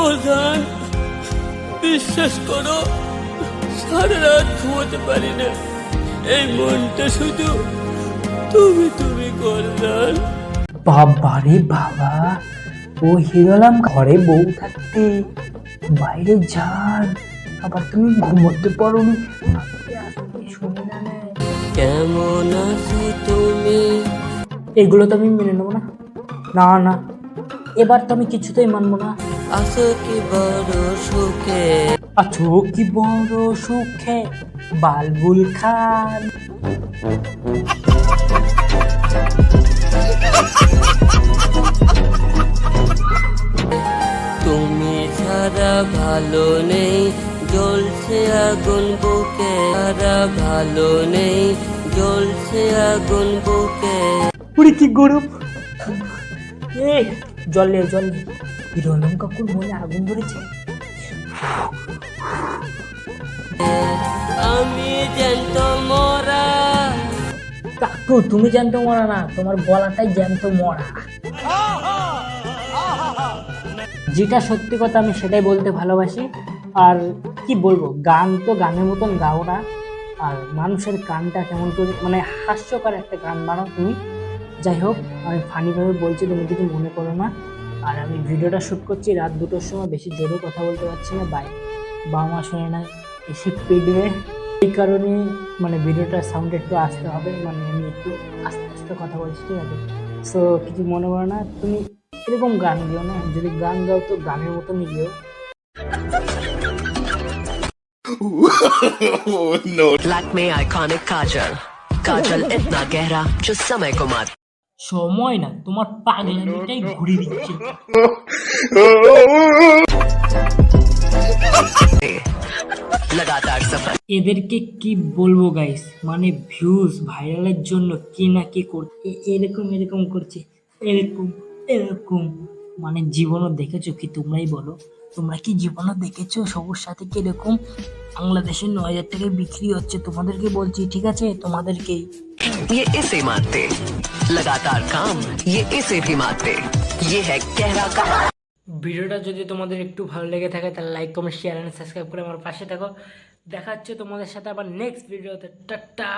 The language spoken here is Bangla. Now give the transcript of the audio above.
প্রধান বিশ্বাস করো সারা রাত ঘুমোতে পারি না। এই মনটা শুধু তুমি তুমি করলাম। বাবারে বাবা ও হিরোলাম ঘরে বউ থাকতে বাইরে যান আবার তুমি ঘুমোতে পারো কেমন আছো তুমি? এগুলো তো আমি মেনে নেব না। না না। এবার তো আমি কিছুতেই মানবো না। আছো কি বড় সুখে? আছো কি বড় সুখে? বালবুল খান। তুমি ছাড়া ভালো নেই জ্বলছে আগুন বুকে। ছাড়া ভালো নেই জ্বলছে আগুন বুকে। উড়ি কি গরম? এ জলে জল হিরোলাম কাকুর মনে আগুন ধরেছে। আমি জ্যান্ত মরা। কাকু তুমি জ্যান্ত মরা না তোমার গলাটাই জ্যান্ত মরা। যেটা সত্যি কথা আমি সেটাই বলতে ভালোবাসি। আর কি বলব গান তো গানের মতন গাও না। আর মানুষের কানটা কেমন করে মানে হাস্যকর একটা গান বানাও তুমি। যাই হোক আমি ফানিভাবে বলছি তুমি কিছু মনে করো না আর আমি ভিডিওটা শ্যুট করছি রাত দুটোর সময় বেশি জোরে কথা বলতে পারছি না বাই বাবা মা শুনে না এসে পিটবে এই কারণে মানে ভিডিওটার সাউন্ড একটু আসতে হবে মানে আমি একটু আস্তে আস্তে কথা বলছি ঠিক আছে সো কিছু মনে করো না তুমি এরকম গান গিয়েও না যদি গান গাও তো গানের মতনই গিয়েও लैक्मे आइकॉनिक काजल काजल इतना गहरा जो समय को मार সময় না তোমার পাগলামিটাই ঘুরে দিচ্ছে। এদেরকে কি বলব গাইস মানে ভিউজ ভাইরালের জন্য কি না কি করছে এরকম এরকম করছে এরকম এরকম। মানে জীবনও দেখেছ কি তোমরাই বলো? তোমরা কি জীবনও দেখেছ সবুর সাথে কীরকম? বাংলাদেশের বাংলাদেশে নয় হাজার টাকায় বিক্রি হচ্ছে তোমাদেরকে বলছি ঠিক আছে? তোমাদেরকেই ये इसे मारते लगातार काम ये इसे भी मारते ये है गहरा काम ভিডিওটা যদি তোমাদের একটু ভালো লেগে থাকে তাহলে like comment share and subscribe করে আমার পাশে থাকো দেখা হচ্ছে তোমাদের সাথে আবার নেক্সট ভিডিওতে টাটা